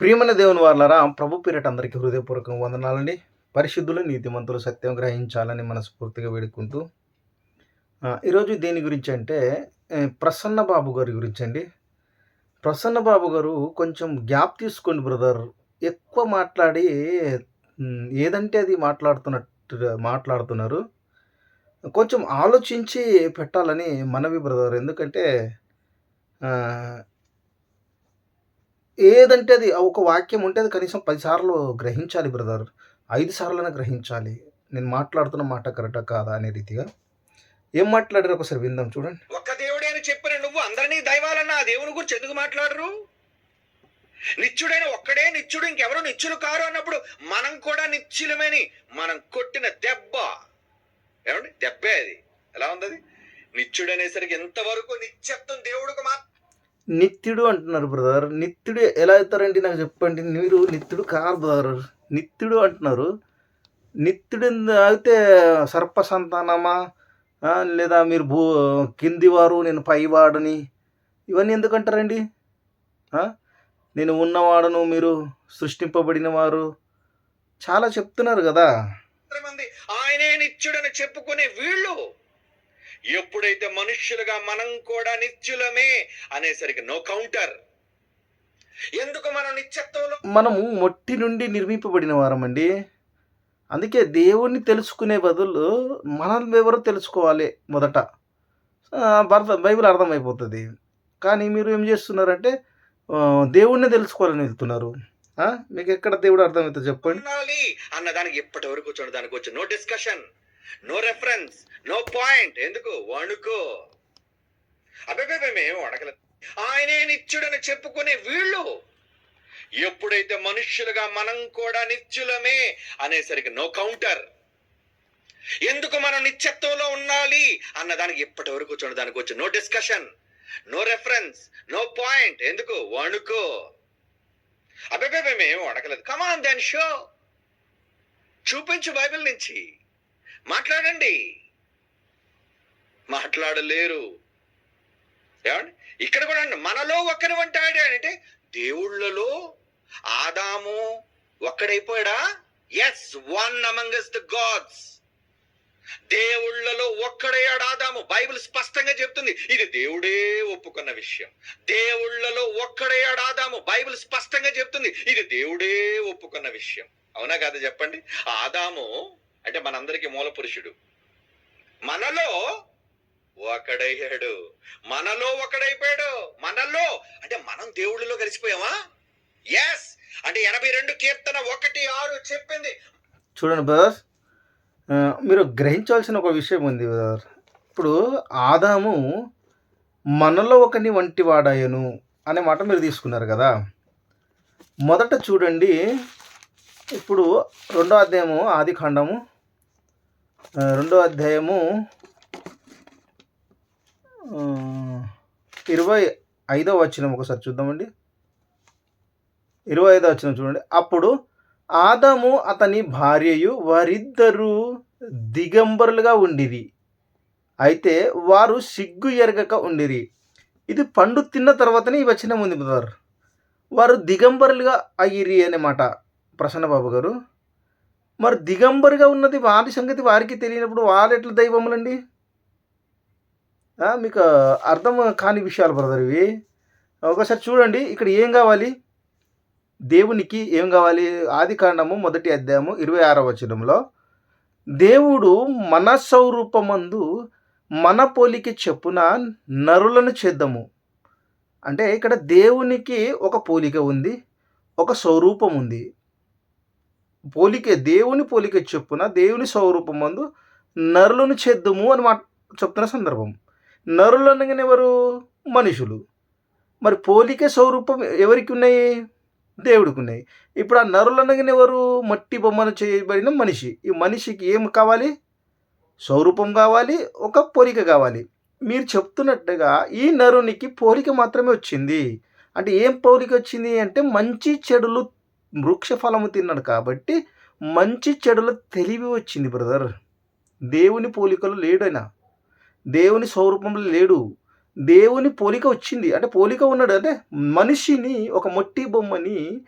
ప్రియమైన దేవుని వాళ్ళరా ప్రభు పేరిట అందరికీ హృదయపూర్వక వందనాలండి. పరిశుద్ధులు నీతిమంతులు సత్యం గ్రహించాలని మనస్ఫూర్తిగా వేడుకుంటూ ఈరోజు దేని గురించి అంటే ప్రసన్న బాబు గారి గురించి అండి. ప్రసన్న బాబు గారు కొంచెం గ్యాప్ తీసుకోండి బ్రదర్. ఎక్కువ మాట్లాడి ఏదంటే అది మాట్లాడుతున్నట్టు మాట్లాడుతున్నారు. కొంచెం ఆలోచించి పెట్టాలని మనవి బ్రదర్. ఎందుకంటే ఏదంటే అది ఒక వాక్యం ఉంటే అది కనీసం పది సార్లు గ్రహించాలి బ్రదర్. ఐదు సార్లైనా గ్రహించాలి. నేను మాట్లాడుతున్న మాట కరెక్టా కాదా అనే రీతిగా. ఏం మాట్లాడారు ఒకసారి విందాం చూడండి. ఒక్క దేవుడే అని చెప్పిన నువ్వు అందరినీ దైవాలన్న ఆ దేవుని గురించి ఎందుకు మాట్లాడరు? నిత్యుడైన ఒక్కడే నిత్యుడు ఇంకెవరు నిత్యులు కారు అన్నప్పుడు మనం కూడా నిత్యులమేని. మనం కొట్టిన దెబ్బ. ఏమండి? దెబ్బే అది. ఎలా ఉంది అది నిత్యుడనేసరికి ఎంతవరకు నిత్యత్వం దేవుడికి మాత్రం నిత్యుడు అంటున్నారు బ్రదర్ నిత్యుడు ఎలా అవుతారండి నాకు చెప్పండి. మీరు నిత్యుడు కాదు బ్రదర్ నిత్యుడు అంటున్నారు. నిత్యుడు అయితే సర్ప సంతానమా? లేదా మీరు భూ కిందివారు నేను పైవాడని ఇవన్నీ ఎందుకంటారండి? నేను ఉన్నవాడను మీరు సృష్టింపబడిన వారు. చాలా చెప్తున్నారు కదా. మంది ఆయనే నిత్యుడని చెప్పుకునే వీళ్ళు ఎప్పుడైతే మనుష్యులుగా మనం కూడా నిత్యులమే అనేసరికి నో కౌంటర్ ఎందుకు మనం నిత్యత్వంలో మనము మొట్టి నుండి నిర్మింపబడిన వారమండి. అందుకే దేవుణ్ణి తెలుసుకునే బదులు మనల్ని ఎవరో తెలుసుకోవాలి మొదట? భర్త బైబిల్ అర్థమైపోతుంది. కానీ మీరు ఏం చేస్తున్నారంటే దేవుణ్ణి తెలుసుకోవాలని వెళ్తున్నారు? మీకు ఎక్కడ దేవుడు అర్థమవుతుంది చెప్పండి? అన్న దానికి ఇప్పటి వరకు దానికి వచ్చి no discussion no reference no point ఎందుకు? వణుకో. అబ్బాయి మేము అడగలేదు ఆయనే నిత్యుడని చెప్పుకునే వీళ్ళు. ఎప్పుడైతే మనుష్యులుగా మనం కూడా నిత్యులమే అనేసరికి నో కౌంటర్ ఎందుకు మనం నిత్యత్వంలో ఉండాలి అన్నదానికి ఇప్పటి వరకు చూడండి దానికి వచ్చి no discussion no reference no point ఎందుకు? వణుకో. అబ్బాయి మేము కమాన్ దెన్ షో చూపించు బైబిల్ నుంచి. మాట్లాడండి. మాట్లాడలేరు. ఏమండి? ఇక్కడ కూడా అండి, మనలో ఒక్కరి వంటాడు అంటే దేవుళ్ళలో ఆదాము ఒక్కడైపోయాడా? Yes one amongst the gods దేవుళ్ళలో ఒక్కడయ్యాడు ఆదాము. బైబిల్ స్పష్టంగా చెప్తుంది ఇది దేవుడే ఒప్పుకున్న విషయం. దేవుళ్ళలో ఒక్కడయ్యాడు ఆదాము. బైబిల్ స్పష్టంగా చెప్తుంది ఇది దేవుడే ఒప్పుకున్న విషయం. అవునా కదా చెప్పండి? ఆదాము అంటే మనందరికీ మూల పురుషుడు. మనలో ఒకడయ్యాడు. మనలో ఒకడైపోయాడు. మనలో అంటే మనం దేవుడిలో కలిసిపోయామా? ఎస్ అంటే ఎనభై రెండు కీర్తన ఒకటి ఆరు చెప్పింది. చూడండి బ్రదర్స్ మీరు గ్రహించాల్సిన ఒక విషయం ఉంది బ్రదర్. ఇప్పుడు ఆదాము మనలో ఒకని వంటి వాడాయను అనే మాట మీరు తీసుకున్నారు కదా. మొదట చూడండి ఇప్పుడు రెండో అధ్యాయము ఆది ఖండము రెండో అధ్యాయము ఇరవై ఐదో వచ్చిన ఒకసారి చూద్దామండి. ఇరవై ఐదో వచ్చిన చూడండి. అప్పుడు ఆదాము అతని భార్యయు వారిద్దరూ దిగంబరులుగా ఉండిరి. అయితే వారు సిగ్గు ఎరగక ఉండిరి. ఇది పండు తిన్న తర్వాతనే ఈ వచ్చిన ఉంది బ్రదర్. వారు దిగంబరులుగా అయ్యిరి అనే మాట. ప్రసన్నబాబు గారు మరి దిగంబరుగా ఉన్నది వారి సంగతి వారికి తెలియనప్పుడు వాళ్ళు ఎట్లా దైవములండి? మీకు అర్థం కాని విషయాలు బ్రదర్ ఇవి. ఒకసారి చూడండి ఇక్కడ ఏం కావాలి? దేవునికి ఏం కావాలి? ఆది కాండము మొదటి అధ్యాయము ఇరవై ఆరవ వచనంలో దేవుడు మన స్వరూపమందు మన పోలికి చెప్పున నరులను చేద్దాము. అంటే ఇక్కడ దేవునికి ఒక పోలిక ఉంది ఒక స్వరూపం ఉంది. పోలికే దేవుని పోలిక చెప్పున దేవుని స్వరూపమందు నరులను చేద్దాము అని మాట చెప్తున్న సందర్భం. నరులు అనగానే ఎవరు? మనుషులు. మరి పోలిక స్వరూపం ఎవరికి ఉన్నాయి? దేవుడికి ఉన్నాయి ఇప్పుడు ఆ నరులు అనగానే ఎవరు? మట్టి బొమ్మను చేయబడిన మనిషి. ఈ మనిషికి ఏం కావాలి? స్వరూపం కావాలి ఒక పోలిక కావాలి. మీరు చెప్తున్నట్టుగా ఈ నరునికి పోలిక మాత్రమే వచ్చింది. అంటే ఏం పోలిక వచ్చింది అంటే మంచి చెడులు వృక్ష ఫలము తిన్నాడు కాబట్టి మంచి చెడుల తెలివి వచ్చింది బ్రదర్. దేవుని పోలికలు లేడైనా దేవుని స్వరూపంలో లేడు. దేవుని పోలిక వచ్చింది. అంటే పోలిక ఉన్నాడు అంటే మనిషిని ఒక మట్టి బొమ్మని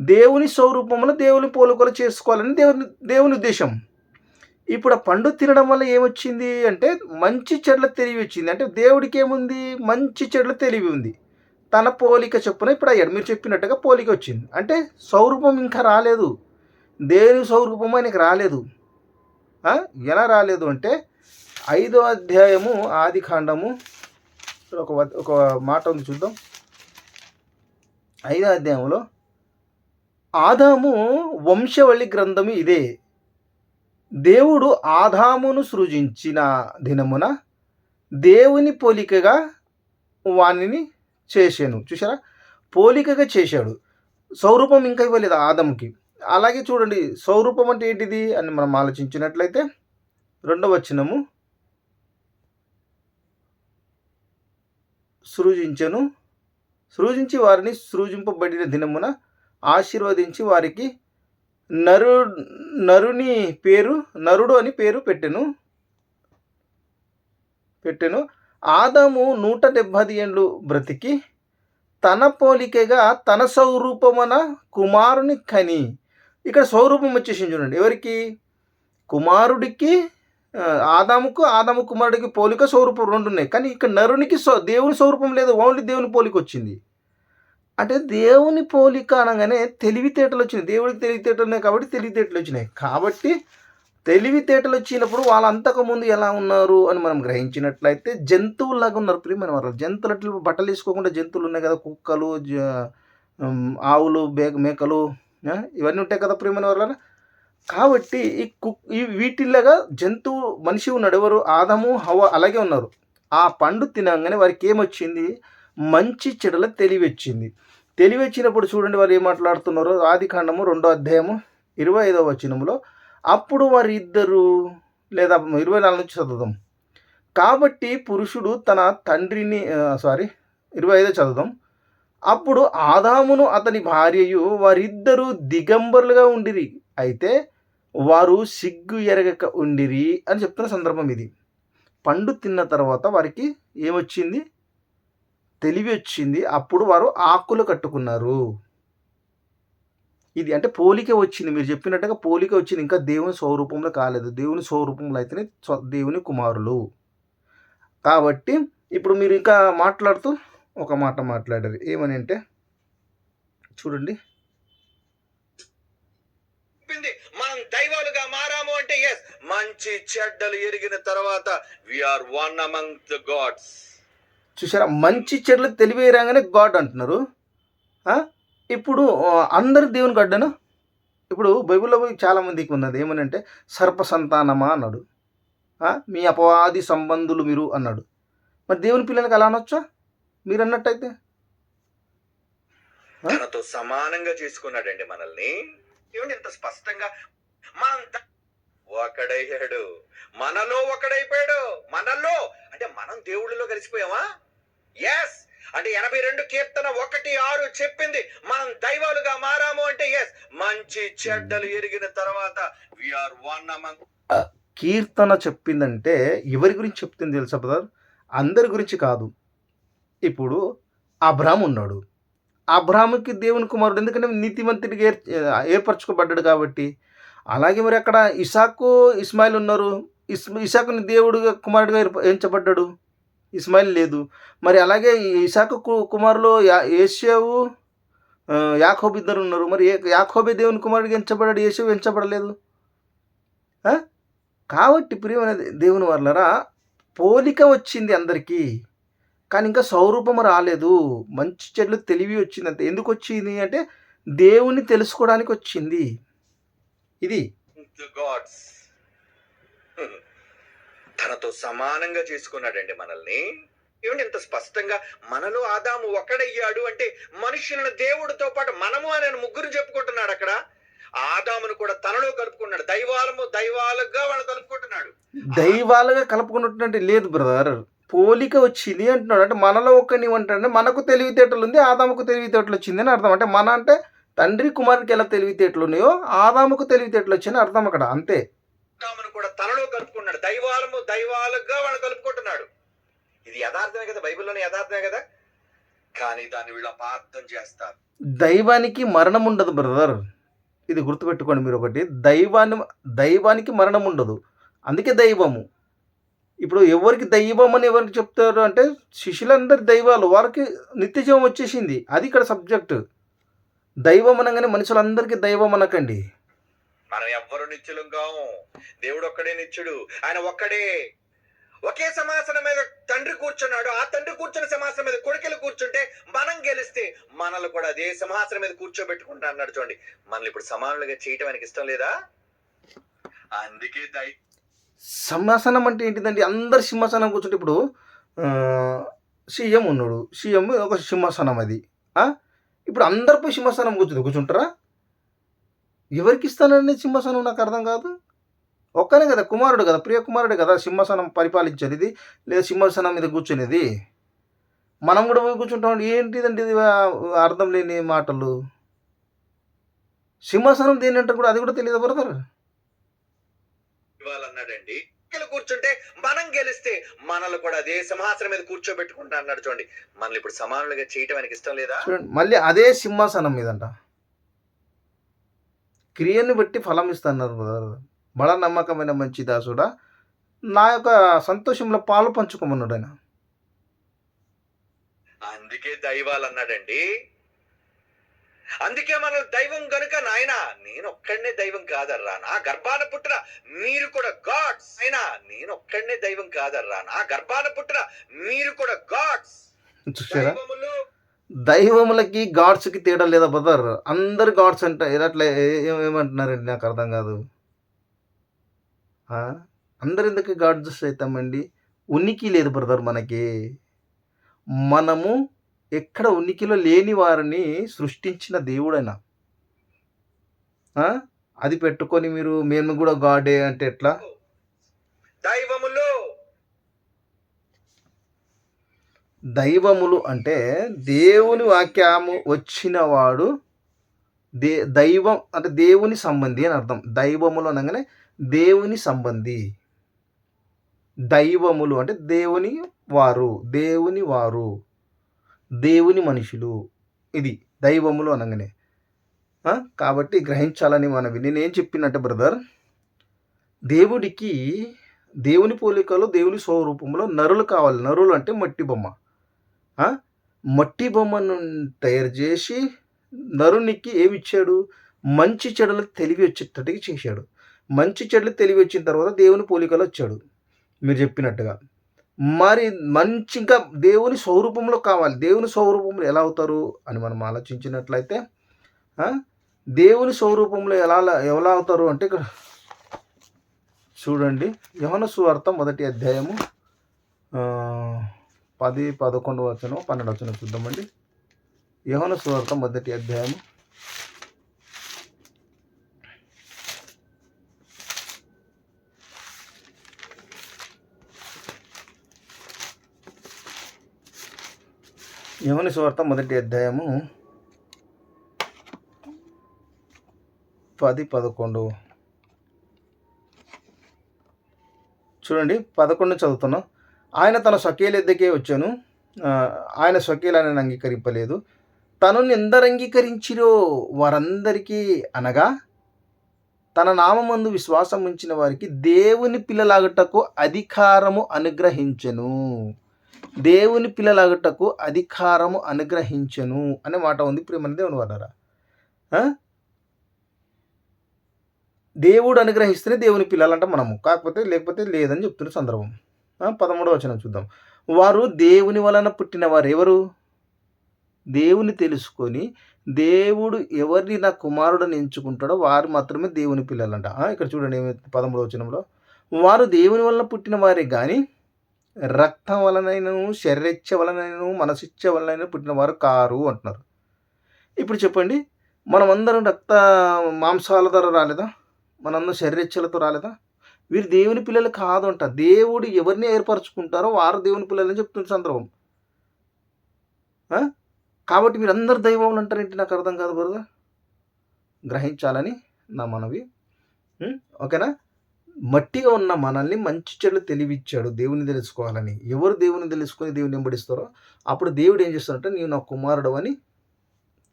దేవుని స్వరూపంలో దేవుని పోలికలు చేసుకోవాలని దేవుని దేవుని ఉద్దేశం. ఇప్పుడు ఆ పండు తినడం వల్ల ఏమొచ్చింది అంటే మంచి చెడ్ల తెలివి వచ్చింది. అంటే దేవుడికి ఏముంది మంచి చెడ్ల తెలివి ఉంది. తన పోలిక చొప్పున ఇప్పుడు అయ్యాడు. మీరు చెప్పినట్టుగా పోలిక వచ్చింది. అంటే స్వరూపం ఇంకా రాలేదు. దేవుని స్వరూపం ఆయనకి రాలేదు. ఎలా రాలేదు అంటే ఐదో అధ్యాయము ఆది కాండము. ఒక ఒక మాట ఉంది చూద్దాం. ఐదో అధ్యాయంలో ఆదాము వంశవళి గ్రంథము ఇదే. దేవుడు ఆదామును సృజించిన దినమున దేవుని పోలికగా వానిని చేశాను చూసారా పోలికగా చేశాడు. స్వరూపం ఇంకా ఇవ్వలేదు ఆదంకి అలాగే చూడండి స్వరూపం అంటే ఏంటిది అని మనం ఆలోచించినట్లయితే రెండవ వచనము సృజించను. సృజించి వారిని సృజింపబడిన దినమున ఆశీర్వదించి వారికి నరు నరుని పేరు నరుడు అని పేరు పెట్టెను. పెట్టెను. ఆదాము నూట డెబ్భై ఏండ్లు బ్రతికి తన పోలికగా తన స్వరూపమన కుమారుని కని. ఇక్కడ స్వరూపం వచ్చేసింది చూడండి. ఎవరికి? కుమారుడికి ఆదాముకు ఆదాము కుమారుడికి పోలిక స్వరూపం రెండు ఉన్నాయి. కానీ ఇక్కడ నరునికి స్వ దేవుని స్వరూపం లేదు ఓన్లీ దేవుని పోలిక వచ్చింది. అంటే దేవుని పోలిక అనగానే తెలివితేటలు వచ్చినాయి. దేవుడికి తెలివితేటలు ఉన్నాయి కాబట్టి తెలివితేటలు వచ్చినాయి. కాబట్టి తెలివితేటలు వచ్చినప్పుడు వాళ్ళు అంతకుముందు ఎలా ఉన్నారు అని మనం గ్రహించినట్లయితే జంతువులాగా ఉన్నారు ప్రియమైన వాళ్ళు జంతువులు అట్లా బట్టలు వేసుకోకుండా జంతువులు ఉన్నాయి కదా కుక్కలు జ- ఆవులు బే మేకలు ఇవన్నీ ఉంటాయి కదా ప్రియమైన వాళ్ళ కాబట్టి ఈ కుక్ ఈ వీటిల్లాగా జంతువు మనిషి ఉన్నాడు ఎవరు? ఆదము హవ అలాగే ఉన్నారు. ఆ పండు తినగానే వారికి ఏమొచ్చింది? మంచి చెడుల తెలివి వచ్చింది తెలివి వచ్చినప్పుడు చూడండి వారు ఏం మాట్లాడుతున్నారో. ఆది కాండము రెండో అధ్యాయము ఇరవై ఐదవ వచనములో అప్పుడు వారి ఇద్దరు లేదా ఇరవై నాలుగు నుంచి చదువుదాం. కాబట్టి పురుషుడు తన తండ్రిని సారీ ఇరవై ఐదో చదువుదాం. అప్పుడు ఆదామును అతని భార్యయు వారిద్దరూ దిగంబరులుగా ఉండిరి. అయితే వారు సిగ్గు ఎరగక ఉండిరి అని చెప్తున్న సందర్భం ఇది. పండు తిన్న తర్వాత వారికి ఏమొచ్చింది? తెలివి వచ్చింది. అప్పుడు వారు ఆకులు కట్టుకున్నారు. ఇది అంటే పోలిక వచ్చింది. మీరు చెప్పినట్టుగా పోలిక వచ్చింది. ఇంకా దేవుని స్వరూపంలో కాలేదు. దేవుని స్వరూపంలో అయితేనే దేవుని కుమారులు. కాబట్టి ఇప్పుడు మీరు ఇంకా మాట్లాడుతూ ఒక మాట మాట్లాడారు. ఏమని అంటే చూడండి. మనం దైవాలుగా మారాము అంటే ఎస్ మంచి చెడ్డలు ఎరిగిన తర్వాత are one among the gods చూసారా మంచి చెడులు తెలివి రాగానే గాడ్ అంటున్నారు? ఇప్పుడు ఆ, అందరు దేవుని గడ్డను? ఇప్పుడు బైబిల్లో చాలా మందికి ఉన్నది. ఏమని అంటే సర్ప సంతానమా అన్నాడు మీ అపవాది సంబంధులు మీరు అన్నాడు. మరి దేవుని పిల్లలకి అలా అనొచ్చా? మీరు అన్నట్టయితే? తనతో సమానంగా చేసుకున్నాడండి మనల్ని. ఏమండి ఇంత స్పష్టంగా మనం ఒకడయ్యాడు మనలో ఒకడైపోయాడు. మనలో అంటే మనం దేవుళ్ళలో కలిసిపోయామా? ఎస్ అంటే ఎనభై రెండు కీర్తన ఒకటి ఆరు చెప్పింది మనం దైవాలుగా మారాము అంటే ఎస్ మంచి చెడ్డలు ఎరిగిన తర్వాత ఆర్ వన్ అమంగ్ కీర్తన చెప్పిందంటే ఎవరి గురించి చెప్తుంది తెలుసా బ్రదర్ అందరి గురించి కాదు. ఇప్పుడు అబ్రామ్ ఉన్నాడు. అబ్రాహ్మకి దేవుని కుమారుడు ఎందుకంటే నీతిమంతుడికి ఏర్ ఏర్పరచుకోబడ్డాడు కాబట్టి. అలాగే మరి అక్కడ ఇసాకు ఇస్మాయిల్ ఉన్నారు. ఇస్ ఇసాకుని దేవుడుగా కుమారుడిగా ఏర్ప- ఎంచబడ్డాడు. ఇస్మాయిల్ లేదు. మరి అలాగే ఈ ఇసాకు కు- కుమారులు యా ఏషియావు ఆ, యాకోబు ఇద్దరు ఉన్నారు. మరి ఏ యాకోబే దేవుని కుమారుడికి ఎంచబడాడు ఏషియావు ఎంచబడలేదు? కాబట్టి ప్రియమైన దేవుని వాళ్ళరా పోలిక వచ్చింది అందరికీ కానీ ఇంకా స్వరూపం రాలేదు. మంచి చెడ్లు తెలివి వచ్చింది అంతే ఎందుకు వచ్చింది అంటే దేవుని తెలుసుకోవడానికి వచ్చింది. ఇది. గాడ్స్ తనతో సమానంగా చేసుకున్నాడండి మనల్ని. ఏమండి ఇంత స్పష్టంగా మనలో ఆదాము ఒకడయ్యాడు అంటే మనుషులను దేవుడితో పాటు మనము అని ముగ్గురు చెప్పుకుంటున్నాడు అక్కడ. ఆదామును కూడా తనలో కలుపుకున్నాడు. దైవాలము దైవాలుగా వాళ్ళు కలుపుకుంటున్నాడు. దైవాలుగా కలుపుకున్నట్టు లేదు బ్రదర్. పోలిక వచ్చింది అంటున్నాడు. అంటే మనలో ఒక్కని అంటే మనకు తెలివితేటలు ఉంది ఆదాముకు తెలివితేటలు వచ్చింది అని అర్థం. అంటే మన అంటే తండ్రి కుమారుడికి ఎలా తెలివితేటలు ఉన్నాయో ఆదాముకు తెలివితేటలు వచ్చాయని అర్థం అక్కడ. అంతే. ఆదామును కూడా తనలో కలుపుకున్నాడు. దైవాలము దైవాలుగా వాళ్ళు కలుపుకుంటున్నాడు. ఇది యథార్థమే కదా? బైబిల్లోనే యథార్థమే కదా? కానీ దాన్ని వీళ్ళు అపార్థం చేస్తారు. దైవానికి మరణం ఉండదు బ్రదర్. ఇది గుర్తుపెట్టుకోండి మీరు ఒకటి. దైవాన్ని దైవానికి మరణం ఉండదు. అందుకే దైవము. ఇప్పుడు ఎవరికి దైవం అని ఎవరికి చెప్తారు అంటే శిష్యులందరి దైవాలు. వారికి నిత్యజీవం వచ్చేసింది. అది ఇక్కడ సబ్జెక్ట్. దైవం అనగానే మనుషులందరికీ దైవం అనకండి. మనం ఎవ్వరు నిత్యులం కాము. దేవుడు ఒక్కడే నిత్యుడు ఆయన ఒక్కడే. ఒకే సింహాసనం మీద తండ్రి కూర్చున్నాడు. ఆ తండ్రి కూర్చున్న సింహాసనం మీద కొడుకులు కూర్చుంటే మనం గెలిస్తే మనల్ని కూడా అదే సింహాసనం మీద కూర్చోబెట్టుకుంటా అన్నాడు చూడండి. మనల్ని ఇప్పుడు సమానులుగా చేయటం ఆయనకి ఇష్టం లేదా? అందుకే దై సింహాసనం అంటే ఏంటిదండి? అందరు సింహాసనం కూర్చుంటే ఇప్పుడు ఆ, సీఎం ఉన్నాడు. సీఎం ఒక సింహాసనం అది. ఆ? ఇప్పుడు అందరు పోయి సింహాసనం కూర్చుంది కూర్చుంటారా? ఎవరికి ఇస్తానండి సింహాసనం నాకు అర్థం కాదు. ఒక్కనే కదా కుమారుడు కదా ప్రియ కుమారుడే కదా సింహాసనం పరిపాలించేది లేదా సింహాసనం మీద కూర్చునేది? మనం కూడా పోయి కూర్చుంటాం ఏంటిదండి ఇది? అర్థం లేని మాటలు. సింహాసనం దేని అంటారు కూడా అది కూడా తెలియదు బ్రదర్? కొడుకెలు కూర్చుంటే మనం గెలిస్తే మనల్ని కూడా అదే సింహాసనం మీద కూర్చోబెట్టుకుంటా అన్నాడు చూడండి. మనల్ని ఇప్పుడు సమానులుగా చేయటం ఆయనకి ఇష్టం లేదా? మళ్ళీ అదే సింహాసనం మీదంట. క్రియని బట్టి ఫలం ఇస్తున్నారు బ్రదర్. బల నమ్మకమైన మంచి దాసుడా. నా యొక్క సంతోషంలో పాలు పంచుకోమన్నాడు ఆయన అందుకే దైవాలు అన్నాడండి అందుకే మన దైవం గనుక నాయన నేను ఒక్కడనే దైవం కాదర్రా. నా గర్భాన పుట్టిన మీరు కూడా గాడ్స్. అయినా నేను ఒక్కడనే దైవం కాదర్రా. నా గర్భాన పుట్టిన మీరు కూడా గాడ్స్. చూసారా దైవములకి గాడ్స్కి తేడా లేదా బ్రదర్ అందరు గాడ్స్ అంటే. అట్లా ఏమంటున్నారండి? నాకు అర్థం కాదు. అందరు ఎందుకు గాడ్స్ అవుతామండి ఉనికి లేదు బ్రదర్ మనకి. మనము ఎక్కడ ఉనికిలో లేని వారిని సృష్టించిన దేవుడైనా. అది పెట్టుకొని మీరు మేము కూడా గాడే అంటే ఎట్లా? దైవం దైవములు అంటే దేవుని వాక్యము వచ్చినవాడు దే దైవం అంటే దేవుని సంబంధి అని అర్థం. దైవములు అనగానే దేవుని సంబంధి. దైవములు అంటే దేవుని వారు దేవుని వారు దేవుని మనుషులు. ఇది దైవములు అనగానే. కాబట్టి గ్రహించాలని మనవి. నేనేం చెప్పినట్టే బ్రదర్ దేవుడికి దేవుని పోలికలో దేవుని స్వరూపంలో నరులు కావాలి. నరులు అంటే మట్టి బొమ్మ. మట్టి బొమ్మను తయారు చేసి నరునికి ఏమి ఇచ్చాడు మంచి చెడులకు తెలివి వచ్చేటట్టుగా చేశాడు. మంచి చెడులు తెలివి వచ్చిన తర్వాత దేవుని పోలికలో వచ్చాడు. మీరు చెప్పినట్టుగా. మరి మంచి ఇంకా దేవుని స్వరూపంలో కావాలి. దేవుని స్వరూపంలో ఎలా అవుతారు అని మనం ఆలోచించినట్లయితే దేవుని స్వరూపంలో ఎలా ఎలా అవుతారు అంటే ఇక్కడ చూడండి. యవన సువార్త మొదటి అధ్యాయము పది పదకొండు వచ్చను పన్నెండు వచ్చను చూద్దామండి. యవన సువార్త మొదటి అధ్యాయము. యవని సువార్త మొదటి అధ్యాయము. పది పదకొండు. చూడండి పదకొండు చదువుతున్నాం. ఆయన తన స్వకీయుల వచ్చాను. ఆయన స్వకీయులను అంగీకరింపలేదు. తను ఎందరు అంగీకరించిరో వారందరికీ అనగా తన నామందు విశ్వాసం ఉంచిన వారికి దేవుని పిల్లలాగటకు అధికారము అనుగ్రహించను. దేవుని పిల్లలాగటకు అధికారము అనుగ్రహించను అనే మాట ఉంది ప్రేమని దేవుని వాడారా దేవుడు అనుగ్రహిస్తేనే దేవుని పిల్లలంట మనము. కాకపోతే లేకపోతే లేదని చెప్తున్న సందర్భం. పదమూడవ వచనం చూద్దాం. వారు దేవుని వలన పుట్టిన వారు ఎవరు దేవుని తెలుసుకొని దేవుడు ఎవరిని నా కుమారుడని ఎంచుకుంటాడో వారు మాత్రమే దేవుని పిల్లలంట. ఇక్కడ చూడండి ఏమైతే పదమూడవ వచనంలో. వారు దేవుని వలన పుట్టిన వారే కానీ రక్తం వలనైనను శరీరచ్ఛ వలనైనను మనసిచ్చ వలనైనా పుట్టిన వారు కారు అంటున్నారు. ఇప్పుడు చెప్పండి మనమందరం రక్త మాంసాల ద్వారా రాలేదా? మనందరం శరీరచ్ఛలతో రాలేదా? వీరు దేవుని పిల్లలు కాదంట. దేవుడు ఎవరిని ఏర్పరచుకుంటారో వారు దేవుని పిల్లలని చెప్తున్న సందర్భం. కాబట్టి మీరు అందరు దైవం అంటారేంటి? నాకు అర్థం కాదు బరుగా గ్రహించాలని నా మనవి. ఓకేనా? మట్టిగా ఉన్న మనల్ని మంచి చెడు తెలివిచ్చాడు. దేవుని తెలుసుకోవాలని. ఎవరు దేవుని తెలుసుకొని దేవుని వెంబడిస్తారో అప్పుడు దేవుడు ఏం చేస్తాడంటే నీవు నా కుమారుడు అని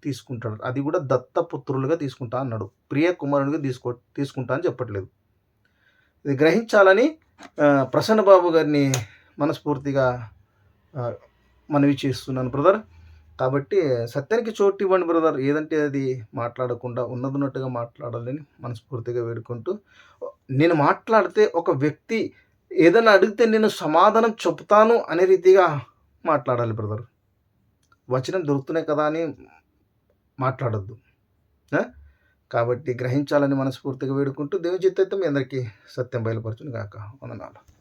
తీసుకుంటాడు. అది కూడా దత్తపుత్రులుగా తీసుకుంటా అన్నాడు. ప్రియ కుమారునిగా తీసుకో తీసుకుంటా అని చెప్పట్లేదు. ఇది గ్రహించాలని ప్రసన్న బాబు గారిని మనస్ఫూర్తిగా మనవి చేస్తున్నాను బ్రదర్. కాబట్టి సత్యానికి చోటు ఇవ్వండి బ్రదర్. ఏదంటే అది మాట్లాడకుండా ఉన్నదిన్నట్టుగా మాట్లాడాలని మనస్ఫూర్తిగా వేడుకుంటూ నేను మాట్లాడితే ఒక వ్యక్తి ఏదైనా అడిగితే నేను సమాధానం చెప్తాను అనే రీతిగా మాట్లాడాలి బ్రదర్. వచనం దొరుకుతున్నాయి కదా అని మాట్లాడొద్దు. కాబట్టి గ్రహించాలని మనస్ఫూర్తిగా వేడుకుంటూ దేవుని చిత్తైతే మీ అందరికీ సత్యం బయలుపరచును కాక వందనాలు.